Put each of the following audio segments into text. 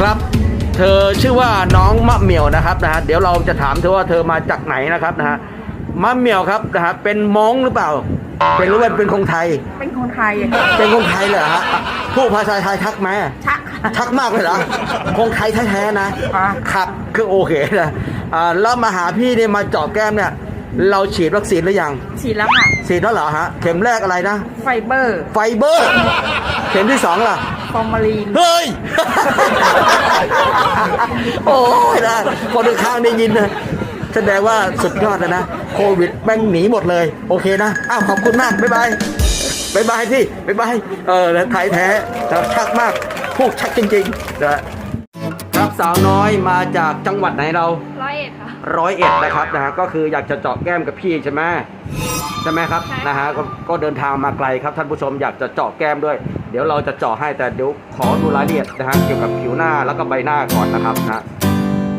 ครับ เธอชื่อว่าน้องมะเหมี่ยวนะครับนะฮะเดี๋ยวเราจะถามเธอว่าเธอมาจากไหนนะครับนะฮะมะเหมี่ยวครับนะฮะเป็นม้งหรือเปล่า เป็นหรือว่าเป็นคนไทย เป็นคนไทยอะเป็นคนไทยเหรอฮะผู้ภาษาไทยทักไหมชักทักมากเลยเหรอคงไทยแท้ๆนะอะครับคือโอเคนะอ่าแล้วมาหาพี่เนี่ยมาเจาะแก้มเนี่ยเราฉีดวัคซีนหรือยัง ฉีดแล้วค่ะ ฉีดแล้วเหรอฮะ เข็มแรกอะไรนะ ไฟเบอร์ ไฟเบอร์ เข็มที่สองล่ะ ฟอร์มาลีน เฮ้ย โอ้ยนะคนข้างๆได้ยินนะแสดงว่าสุดยอดนะนะ โควิดแม่งหนีหมดเลย โอเคนะ อ้าวขอบคุณมาก บ๊ายบาย บ๊ายบายที่บ๊ายบาย เออไทยแท้นะชักมากพูดชักจริงๆนะครับสาวน้อยมาจากจังหวัดไหนเรา ร้อยเอ็ดค่ะ ร้อยเอ็ดนะครับนะฮะก็คืออยากจะเจาะแก้มกับพี่ใช่ไหมใช่ไหมครับใช่นะฮะก็ก็เดินทางมาไกลครับท่านผู้ชมอยากจะเจาะแก้มด้วย เดี๋ยวเราจะเจาะให้แต่เดี๋ยวขอดูรายละเอียดนะฮะเกี่ยวกับผิวหน้าแล้วก็ใบหน้าก่อนนะครับนะ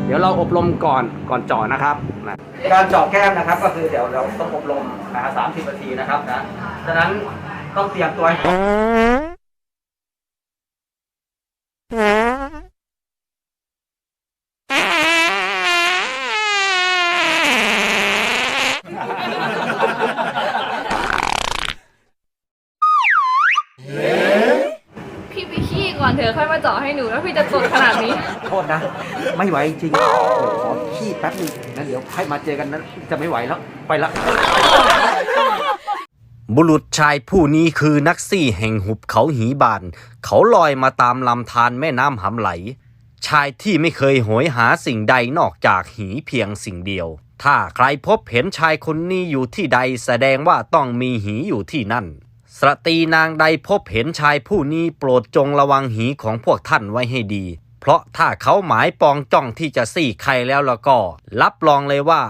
เดี๋ยวเราอบรมก่อนก่อนเจาะนะครับนะการเจาะแก้มนะครับ ก็คือเดี๋ยวเราต้องอบรมนะฮะสามสิบนาทีนะครับนะฉะนั้นต้องเตรียมตัวให้ อนเถอะค่อยมาเจาะให้หนูแล้วพี่จะตดขนาดนี้ โทษนะ ไม่ไหวจริงๆโอ้โหขอขี้แป๊บนึงนะเดี๋ยวให้มาเจอกันนั้นจะไม่ไหวแล้วไปละ บุรุษชายผู้นี้คือนักซี่แห่งหุบเขาหีบาน เขาลอยมาตามลำธารแม่น้ำหำไหล ชายที่ไม่เคยโหยหาสิ่งใดนอกจากหีเพียงสิ่งเดียว ถ้าใครพบเห็นชายคนนี้อยู่ที่ใดแสดงว่าต้องมีหีอยู่ที่นั่น สตรีนางใดพบเห็นชายผู้นี้โปรดจงระวังหีของพวกท่านไว้ให้ดี เพราะถ้าเขาหมายปองจ้องที่จะซี่ใครแล้วแล้วก็ รับรองเลยว่า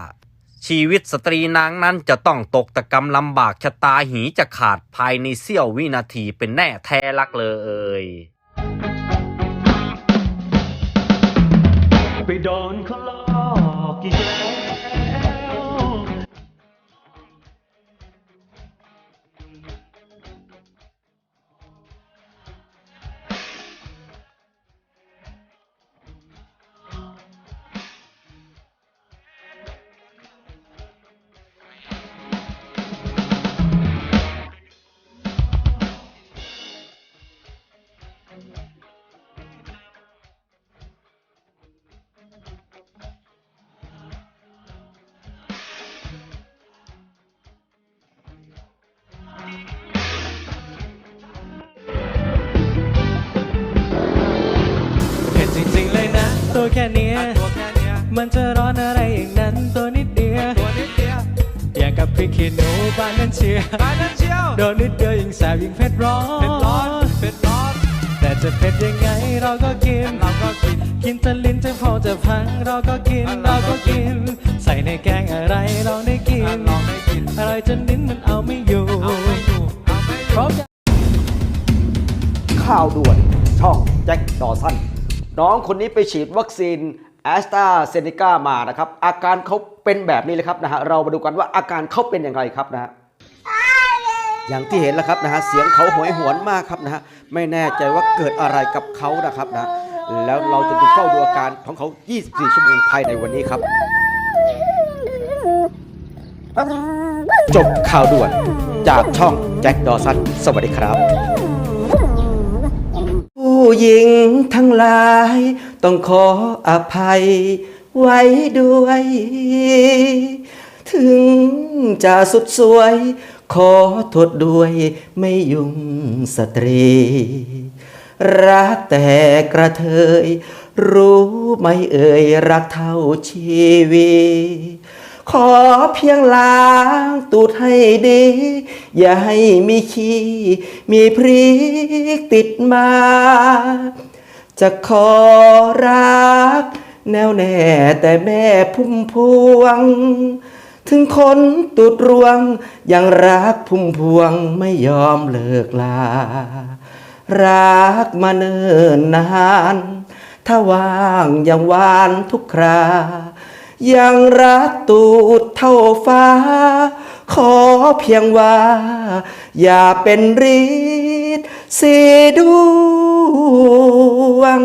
ชีวิตสตรีนางนั้นจะต้องตกตะกรรมลำบากชะตาหีจะขาดภายในเสี้ยววินาทีเป็นแน่แท้ลักเลยเอ่ยไปโดนเขาหลอกอีกแล้ว นะตัวแค่เนี้ย มันจะร้อนอะไรอย่างนั้นตัวนิดเดียวอย่างกับพริกขี้หนูปานนั้นเชียร์โดนนิดเดียวยิ่งแสบยิ่งเผ็ดร้อน แต่จะเผ็ดยังไงเราก็กิน เราก็กิน กินจนลิ้นจะพอจะพังเราก็กิน เราก็กิน ใส่ในแกงอะไรเราได้กิน อร่อยจนลิ้นมันเอาไม่อยู่พร้อมข่าวด่วนช่องแจ็คดอสัน น้องคนนี้ไปฉีดวัคซีนแอสตราเซเนกามานะครับ อาการเขาเป็นแบบนี้เลยครับนะฮะเรามาดูกันว่าอาการเขาเป็นอย่างไรครับนะฮะอย่างที่เห็นแล้วครับนะฮะเสียงเขาโหยหวนมากครับนะฮะไม่แน่ใจว่าเกิดอะไรกับเขานะครับนะแล้วเราจะดูเฝ้าดูอาการของเขา 24 ชั่วโมงภายในวันนี้ครับ จบข่าวด่วนจากช่องแจ็คดอสันสวัสดีครับ ผู้หญิง ทั้งหลาย ต้องขออภัยไว้ด้วย ถึงจะสุดสวย ขอโทษด้วยไม่ยุ่งสตรี รักแต่กระเทย รู้ไหมเอ่ยรักเท่าชีวิตขอเพียงล้างตูดให้ดี อย่าให้มีขี้ มีพริกติดมา จะขอรัก แน่วแน่แต่แม่พุ่มพวง ถึงคนตุดรวง ยังรักพุ่มพวงไม่ยอมเลิกลา รักมาเนิ่นนาน ถ้าว่างยังหวานทุกครา ยังรักตูดเท่าฟ้า ขอเพียงว่า อย่าเป็นรี สีดวง